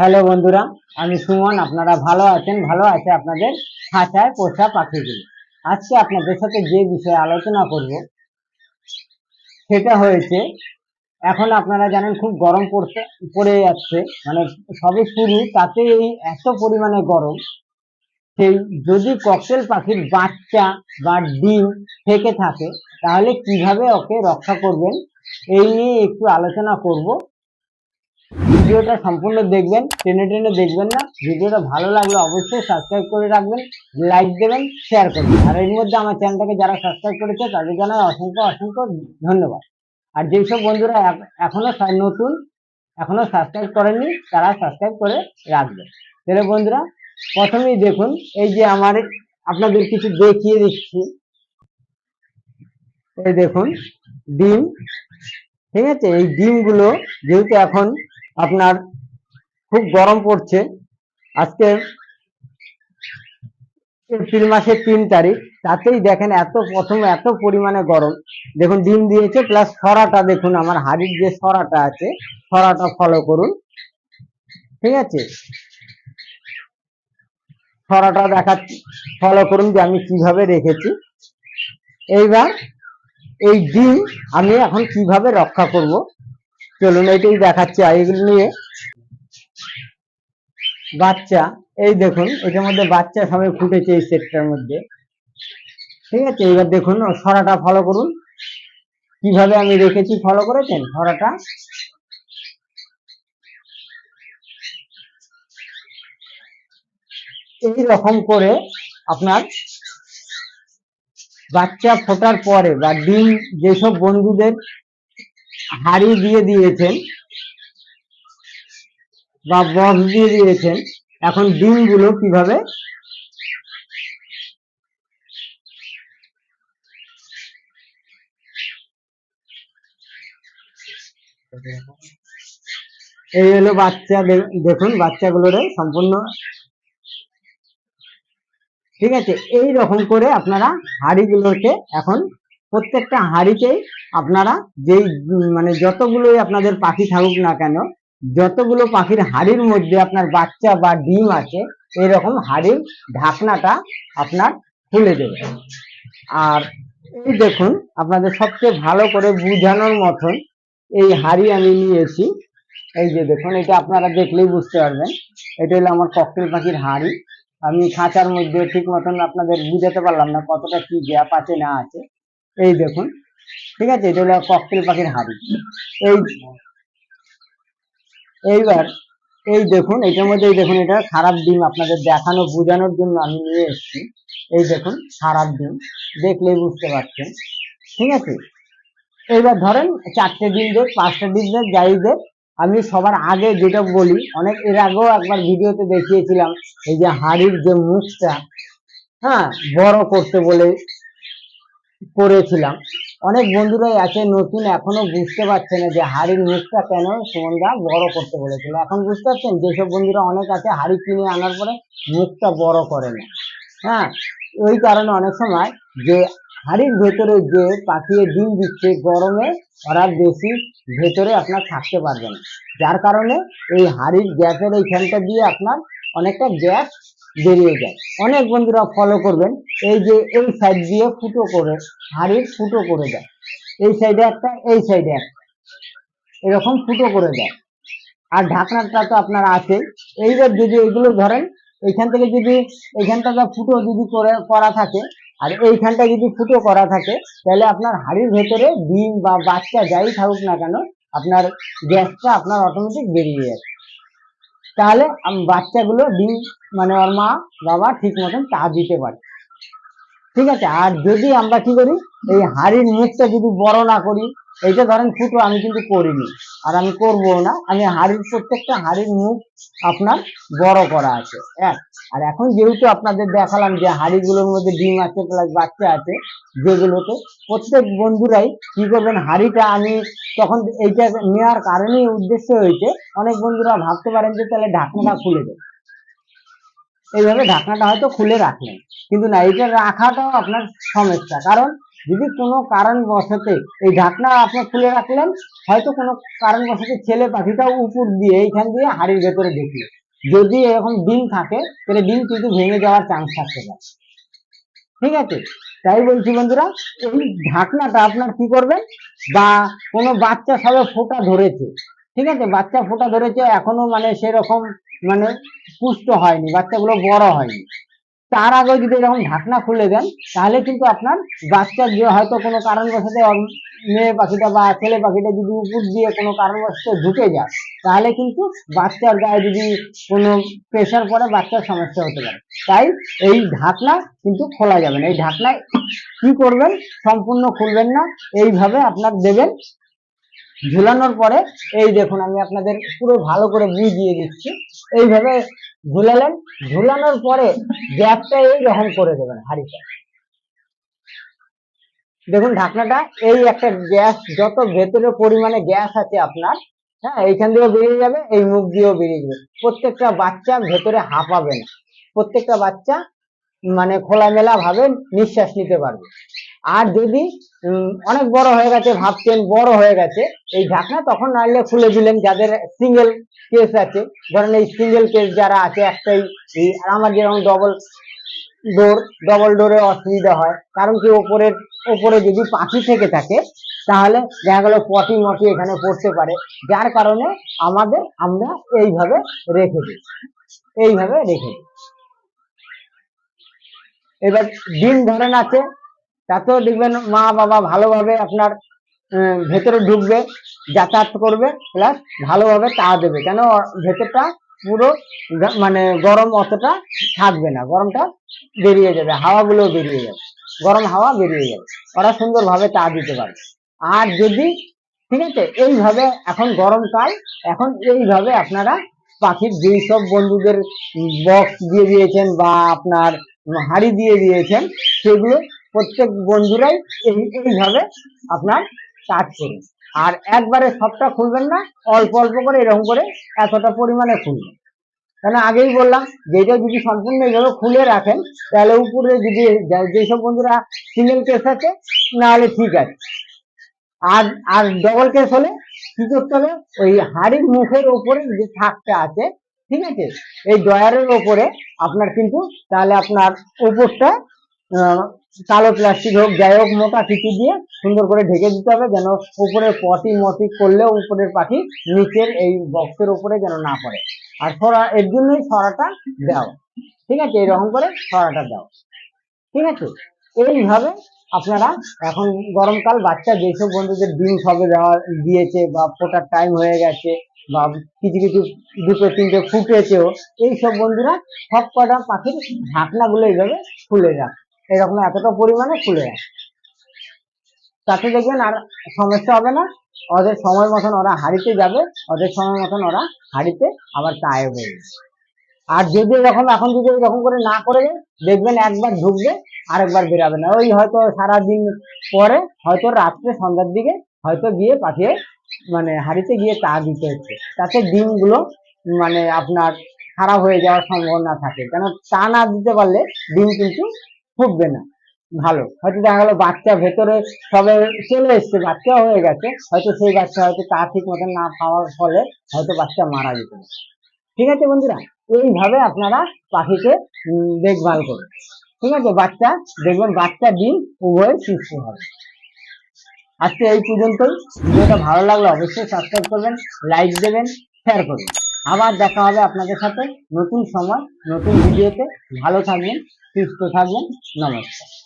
Hello বন্ধুরা, আমি সুমন, আপনারা ভালো আছেন? ভালো আছে আপনাদের খাঁচায় পোষা পাখিগুলো। আজকে আপনাদের সাথে যে বিষয়ে আলোচনা করব, সেটা হয়েছে, এখন আপনারা জানেন খুব গরম পড়তে পড়ে যাচ্ছে মানে সবে শুরু, তাতে এই এত পরিমাণে গরম, সেই যদি ককটেল পাখির বাচ্চা বা ডিম থেকে থাকে, তাহলে কীভাবে ওকে রক্ষা করবেন? এই নিয়ে একটু আলোচনা করব। ভিডিওটা সম্পূর্ণ দেখবেন, টেনে টেনে দেখবেন না। ভিডিওটা ভালো লাগলে অবশ্যই সাবস্ক্রাইব করে রাখবেন লাইক দেবেন শেয়ার করবেন। আর এর মধ্যে আমার চ্যানেলটাকে যারা সাবস্ক্রাইব করেছে, তাদের জানাই অসংখ্য অসংখ্য ধন্যবাদ। আর যেসব বন্ধুরা এখ- এখনও সা- নতুন, এখনও সাবস্ক্রাইব করেননি, তারা সাবস্ক্রাইব করে রাখবেন। তাহলে বন্ধুরা, প্রথমেই দেখুন, এই যে আমার, আপনাদের কিছু দেখিয়ে দিচ্ছি। এই দেখুন, ডিম। ঠিক আছে? এই ডিমগুলো যেহেতু এখন আপনার খুব গরম পড়ছে। আজকে এপ্রিল মাসের তিন তারিখ, তাতেই দেখেন এত প্রথমে এত পরিমাণে গরম। দেখুন, ডিম দিয়েছে, প্লাস সরাটা দেখুন, আমার হাড়ির যে সরাটা আছে, সরাটা ফলো করুন। ঠিক আছে? সরাটা দেখা ফলো করুন যে আমি কীভাবে রেখেছি। এইবার এই ডিম আমি এখন কীভাবে রক্ষা করব? চলুন এইটাই দেখাচ্ছি এগুলো নিয়ে। বাচ্চা, এই দেখুন, এটার মধ্যে বাচ্চা সবাই ফুটেছে এই সেটটার মধ্যে। ঠিক আছে, এবার দেখুন সরাটা ফলো করুন। কীভাবে আমি রেখেছি ফলো করেছেন সরাটা এই রকম করে আপনার বাচ্চা ফোটার পরে বা ডিম, যেসব বন্ধুদের হাড়ি দিয়ে দিয়েছেন বা বক্স দিয়ে দিয়েছেন। এখন ডিমগুলো কীভাবে এই হলো বাচ্চা দেখুন বাচ্চাগুলোরে সম্পূর্ণ। ঠিক আছে এই রকম করে আপনারা হাড়িগুলোকে এখন প্রত্যেকটা হাড়িতেই আপনারা যেই মানে যতগুলোই আপনাদের পাখি থাকুক না কেন, যতগুলো পাখির হাড়ির মধ্যে আপনার বাচ্চা বা ডিম আছে, এরকম হাড়ির ঢাকনাটা আপনার খুলে দেবে। আর এই দেখুন, আপনাদের সবচেয়ে ভালো করে বোঝানোর মতন এই হাড়ি আমি নিয়েছি। এই যে দেখুন, এটা আপনারা দেখলেই বুঝতে পারবেন। এটা হলো আমার ককটেল পাখির হাড়ি। আমি খাঁচার মধ্যে ঠিক মতন আপনাদের বুঝাতে পারলাম না কতটা কি গ্যাপ আছে না আছে। এই দেখুন ঠিক আছে, এটা হলো ককটেল পাখির হাড়ি। এই, এইবার, এই দেখুন, এটার মধ্যে দেখুন এটা খারাপ ডিম আপনাদের দেখানো, বোঝানোর জন্য আমি নিয়ে এসেছি। এই দেখুন খারাপ ডিম, দেখলেই বুঝতে পারছেন। ঠিক আছে? এইবার ধরেন, চারটে ডিম দেখ, পাঁচটা ডিম দেখ, যাই দেখ, আমি সবার আগে যেটা বলি, অনেক এর আগেও একবার ভিডিওতে দেখিয়েছিলাম, এই যে হাড়ির যে মুখটা হ্যাঁ বড় করতে বলে করেছিলাম অনেক বন্ধুরাই আছে, নতুন, এখনও বুঝতে পারছে না যে হাড়ির মুখটা কেন সুমনদা বড় করতে বলেছিল। এখন বুঝতে পারছেন? যেসব বন্ধুরা অনেক আছে, হাড়ি কিনে আনার পরে মুখটা বড় করে না। হ্যাঁ? ওই কারণে অনেক সময় যে হাড়ির ভেতরে যে পাখিয়ে ডিম দিচ্ছে গরমে, ওরা বেশি ভেতরে আপনার থাকতে পারবে না। যার কারণে এই হাড়ির গ্যাসের এইখানটা দিয়ে আপনার অনেকটা গ্যাস বেরিয়ে যায়। অনেক বন্ধুরা ফলো করবেন। এই যে এই সাইড দিয়ে ফুটো করে, হাড়ির ফুটো করে দেয়। এই সাইডে একটা, এই সাইডে একটা। এরকম ফুটো করে দেয়। আর ঢাকনাটা তো আপনার আছে এইবার যদি এগুলো ধরেন, এইখান থেকে যদি এইখানটাতে ফুটো যদি করে, করা থাকে, আর এইখানটা যদি ফুটো করা থাকে, তাহলে আপনার হাড়ির ভেতরে ডিম বা বাচ্চা যাই থাকুক না কেন, আপনার গ্যাসটা আপনার অটোমেটিক বেরিয়ে যাবে। তাহলে বাচ্চাগুলো ডিম মানে ওর মা, বাবা ঠিক মতন তা দিতে পারে। ঠিক আছে? আর যদি আমরা কি করি, এই হাড়ির মুখটা যদি বড় না করি, এইটা ধরেন ফুটো, আমি কিন্তু করিনি। আর আমি করব না। আমি হাড়ির, প্রত্যেকটা হাড়ির মুখ আপনার বড় করা আছে। এক। আর এখন যেহেতু আপনাদের দেখালাম যে হাড়িগুলোর মধ্যে ডিম আছে প্লাস বাচ্চা আছে, যেগুলোতে প্রত্যেক বন্ধুরাই কি করবেন, হাড়িটা আমি তখন এইটা নেওয়ার কারণেই উদ্দেশ্য হয়েছে অনেক বন্ধুরা ভাবতে পারেন যে তাহলে ঢাকনাটা খুলে দেবে এইভাবে ঢাকনাটা হয়তো খুলে রাখলেন। কিন্তু না এটা রাখাটাও আপনার সমস্যা। কারণ যদি কোনো কারণবশতে এই ঢাকনা আপনি খুলে রাখলেন, হয়তো কোনো কারণবশত ছেলে পাখিটা উপর দিয়ে এইখান দিয়ে হাড়ির ভেতরে ঢুকলো। যদি এরকম ডিম থাকে, তাহলে ডিম কিন্তু ভেঙে যাওয়ার চান্স থাকতে পারে ঠিক আছে? তাই বলছি বন্ধুরা, এই ঢাকনাটা আপনার কি করবেন? বা কোনো বাচ্চা সবে ফোঁটা ধরেছে ঠিক আছে, বাচ্চা ফোঁটা ধরেছে, এখনও মানে সেরকম মানে পুষ্ট হয়নি, বাচ্চাগুলো বড় হয়নি। তার আগে যদি এরকম ঢাকনা খুলে দেন, তাহলে কিন্তু আপনার বাচ্চার যে হয়তো কোনো কারণবশত মেয়ে পাখিটা বা ছেলে পাখিটা যদি উপর দিয়ে কোনো কারণবশত ঢুকে যায়, তাহলে কিন্তু বাচ্চার গায়ে যদি কোনো প্রেশার পড়ে, বাচ্চার সমস্যা হতে পারে। তাই এই ঢাকনা কিন্তু খোলা যাবে না। এই ঢাকনায় কি করবেন? সম্পূর্ণ খুলবেন না। এইভাবে আপনার দেবেন ঝুলানোর পরে এই দেখুন, আমি আপনাদের পুরো ভালো করে বুঝিয়ে দিচ্ছি। এইভাবে ঝুলালেন, ঝুলানোর পরে গ্যাসটা এইরকম করে দেবেন হাঁড়িটা। দেখুন, ঢাকনাটা এই একটা গ্যাস, যত ভেতরে পরিমাণে গ্যাস আছে আপনার হ্যাঁ এইখান দিয়েও বেরিয়ে যাবে, এই মুখ দিয়েও বেরিয়ে যাবে। প্রত্যেকটা বাচ্চা ভেতরে হাঁপাবে না। প্রত্যেকটা বাচ্চা মানে খোলামেলা ভাবে নিঃশ্বাস নিতে পারবে। আর যদি অনেক বড় হয়ে গেছে, ভাবছেন বড় হয়ে গেছে। এই ঢাকনা তখন নাইলে খুলে দিলেন যাদের সিঙ্গেল কেস আছে। ধরেন এই সিঙ্গেল কেস যারা আছে, একটাই আমার যেরকম ডবল ডোর ডবল ডোরে অসুবিধা হয়। কারণ কি ওপরের, ওপরে যদি পাখি থেকে থাকে, তাহলে দেখা গেল পটি মটি এখানে পড়তে পারে। যার কারণে আমাদের আমরা এইভাবে রেখে দিই। এইভাবে রেখে দিই। এবার ডিম ধরেন আছে তাতেও দেখবেন মা বাবা ভালোভাবে আপনার ভেতরে ঢুকবে, যাতায়াত করবে প্লাস ভালোভাবে তা দেবে। কেন? ভেতরটা পুরো মানে গরম অতটা থাকবে না। গরমটা বেরিয়ে যাবে হাওয়াগুলো বেরিয়ে যাবে। গরম হাওয়া বেরিয়ে যাবে। ওরা সুন্দরভাবে তা দিতে পারবে। আর যদি, ঠিক আছে, এইভাবে এখন গরমকাল এখন এইভাবে আপনারা পাখির যেই সব বন্ধুদের বক্স দিয়ে দিয়েছেন বা আপনার হাড়ি দিয়ে দিয়েছেন, সেগুলো প্রত্যেক বন্ধুরাই এই, এইভাবে আপনার কাজ করুন। আর একবারে সবটা খুলবেন না, অল্প অল্প করে এরকম করে এতটা পরিমাণে খুলবেন। কেন আগেই বললাম যে এটা যদি সম্পূর্ণ এইভাবে খুলে রাখেন, তাহলে উপরে যদি যেসব বন্ধুরা সিঙ্গেল কেস আছে, নাহলে ঠিক আছে। আর আর ডবল কেস হলে কি করতে হবে? ওই হাড়ির মুখের ওপরে যে থাকটা আছে, ঠিক আছে? এই ডয়ারের ওপরে আপনার কিন্তু তাহলে আপনার উপরটা কালো প্লাস্টিক হোক, যাই হোক, মোটা কিছু দিয়ে সুন্দর করে ঢেকে দিতে হবে যেন উপরে পটি মটি করলেও উপরের পাখি নিচের এই বক্সের উপরে যেন না পড়ে। আর ছড়া, এর জন্যই ছড়াটা দাও। ঠিক আছে? এরকম করে ছড়াটা দাও। ঠিক আছে? এইভাবে আপনারা এখন গরমকাল, বাচ্চা যেসব বন্ধুদের ডিম সবে দেওয়া, দিয়েছে বা ফোটার টাইম হয়ে গেছে বা কিছু কিছু দুটো, তিনটে ফুটেছেও, এইসব বন্ধুরা সব কটা পাখির ঢাকনাগুলো এইভাবে খুলে রাখ এরকম এতটা পরিমাণে খুলে রাখ তাতে দেখবেন আর সমস্যা হবে না, ওদের সময় মতন ওরা হাড়িতে যাবে, ওদের সময় মতন ওরা হাড়িতে আবার চায়ে বেরোবে আর যদি এরকম এখন যদি এরকম করে না করে দেখবেন একবার ঢুকবে, আরেকবার বেরাবে না। ওই হয়তো সারাদিন পরে হয়তো রাত্রে সন্ধ্যার দিকে হয়তো গিয়ে পাঠিয়ে মানে হাড়িতে গিয়ে চা দিতে হচ্ছে। তাতে ডিমগুলো মানে আপনার খারাপ হয়ে যাওয়ার সম্ভাবনা থাকে। কেন? চা না দিতে পারলে ডিম কিন্তু ফুটবে না। ভালো। হয়তো দেখা গেলো বাচ্চা ভেতরে সবে চলে এসছে বাচ্চা হয়ে গেছে। হয়তো সেই বাচ্চা হয়তো তা ঠিক মতন না খাওয়ার ফলে হয়তো বাচ্চা মারা যেতে ঠিক আছে বন্ধুরা? এইভাবে আপনারা পাখিকে দেখভাল করুন। ঠিক আছে? বাচ্চা, দেখবেন বাচ্চা ডিম উভয় সুস্থ হবে। আজকে এই পর্যন্তই। ভিডিওটা ভালো লাগলে অবশ্যই সাবস্ক্রাইব করবেন লাইক দেবেন শেয়ার করবেন। আবার দেখা হবে আপনাদের সাথে। নতুন সময় নতুন ভিডিওতে। ভালো থাকবেন সুস্থ থাকবেন। নমস্কার।